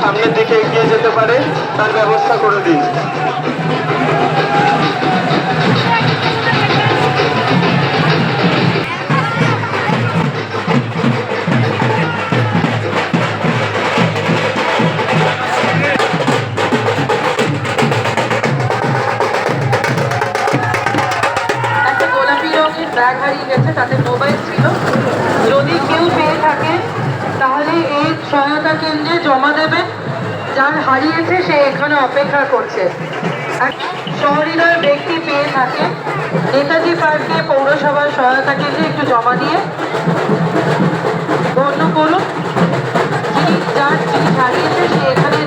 সামনের দিকে এগিয়ে যেতে পারে তার ব্যবস্থা করে দিন। যার হারিয়েছে, সে এখানে অপেক্ষা করছে। সহৃদয় ব্যক্তি পেয়ে থাকে। নেতাজি পার্কে পৌরসভার সহায়তা কেন্দ্রে একটু জমা দিয়ে গণ্য করুন। যিনি যার জিনিস হারিয়েছে, সে এখানে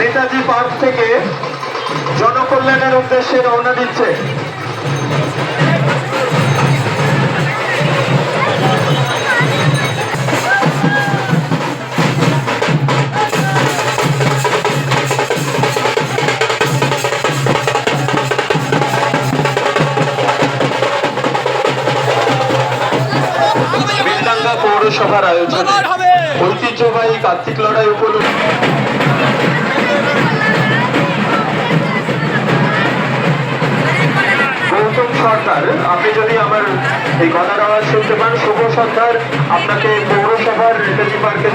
নেতাজি পার্ক থেকে জনকল্যাণের উদ্দেশ্যে রওনা দিচ্ছে। পৌরসভার আয়োজনে ঐতিহ্যবাহী কার্তিক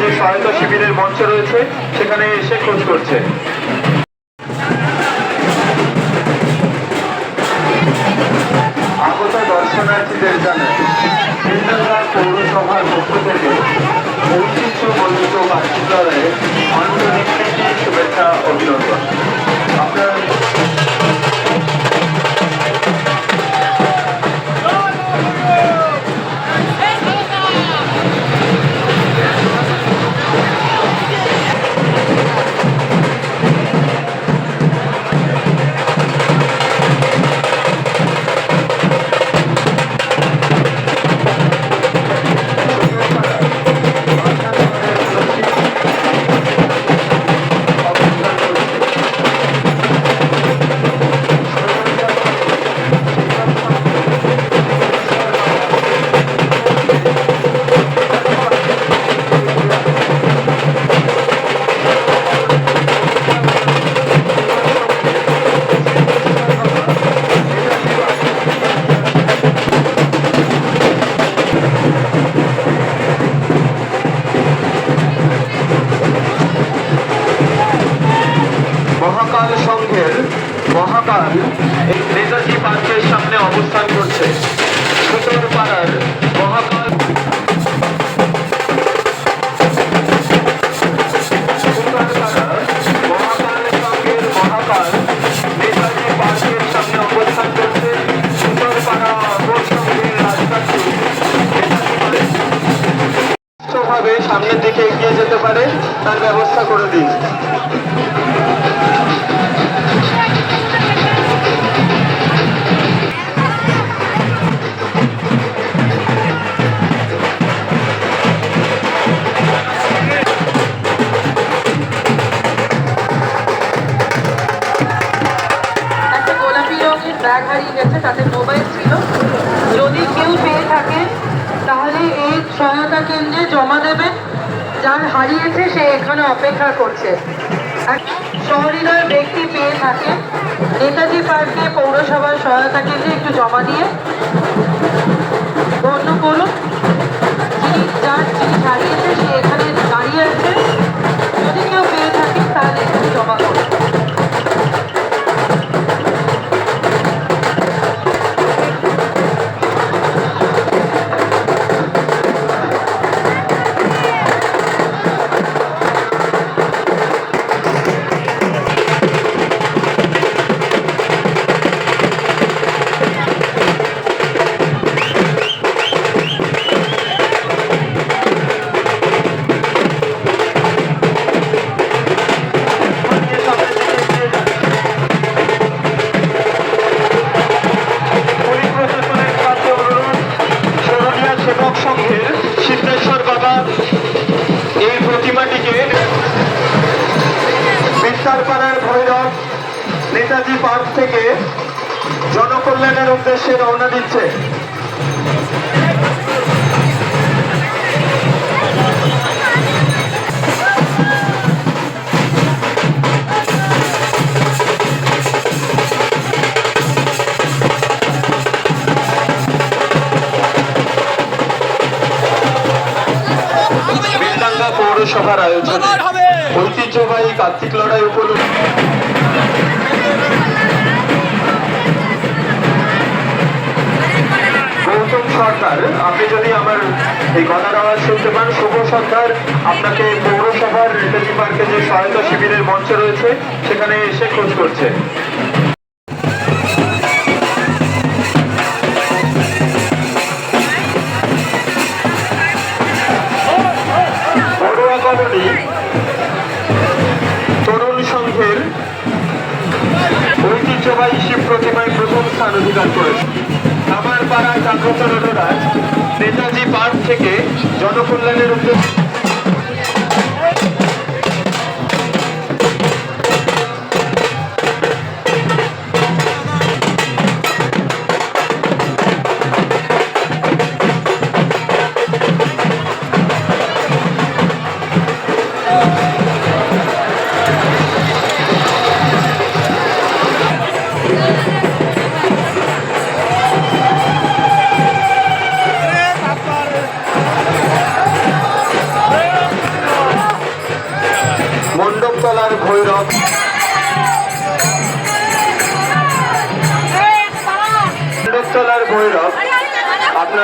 যে সহায়তা শিবিরের মঞ্চ রয়েছে, সেখানে এসে খোঁজ করছে। আগত দর্শনার্থীদের জানায় বেলডাঙ্গা পৌরসভার পক্ষ থেকে ঐতিহ্য বাস্তুতালয়ে লড়াইয়ে আন্তরিক শুভেচ্ছা অভিনন্দন। সামনের দিকে এগিয়ে যেতে পারে, তার ব্যবস্থা করে দিন। হারিয়ে গেছে, তাতে মোবাইল ছিল। যদি কেউ পেয়ে থাকেন তাহলে এই সহায়তা কেন্দ্রে জমা দেবেন। যার হারিয়েছে, সে এখানে অপেক্ষা করছে। সহৃদয় ব্যক্তি পেয়ে থাকে। নেতাজি পার্কে পৌরসভার সহায়তা কেন্দ্রে একটু জমা দিয়ে জনকল্যাণের উদ্দেশ্যে রওনা দিচ্ছে। পৌরসভার আয়োজনে ঐতিহ্যবাহী কার্তিক লড়াই উপলক্ষে সরকার, আপনি যদি আমার এই গলার আওয়াজ শুনতে পান, শুভ সরকার আপনাকে পৌরসভার নেতাজি পার্কে যে সহায়তা শিবিরের মঞ্চ রয়েছে, সেখানে এসে খোঁজ করছে। ঐতিহ্যবাহী শিব প্রতিমায় প্রথম স্থান অধিকার করেছে। আমার পাড়া জাগ্রত নেতাজি পার্ক থেকে জনকল্যাণের উদ্দেশ্যে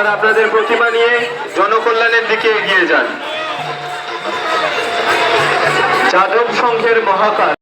আপনারা আপনাদের প্রতিমা নিয়ে জনকল্যাণের দিকে এগিয়ে যান। যাদব সংঘের মহাকাল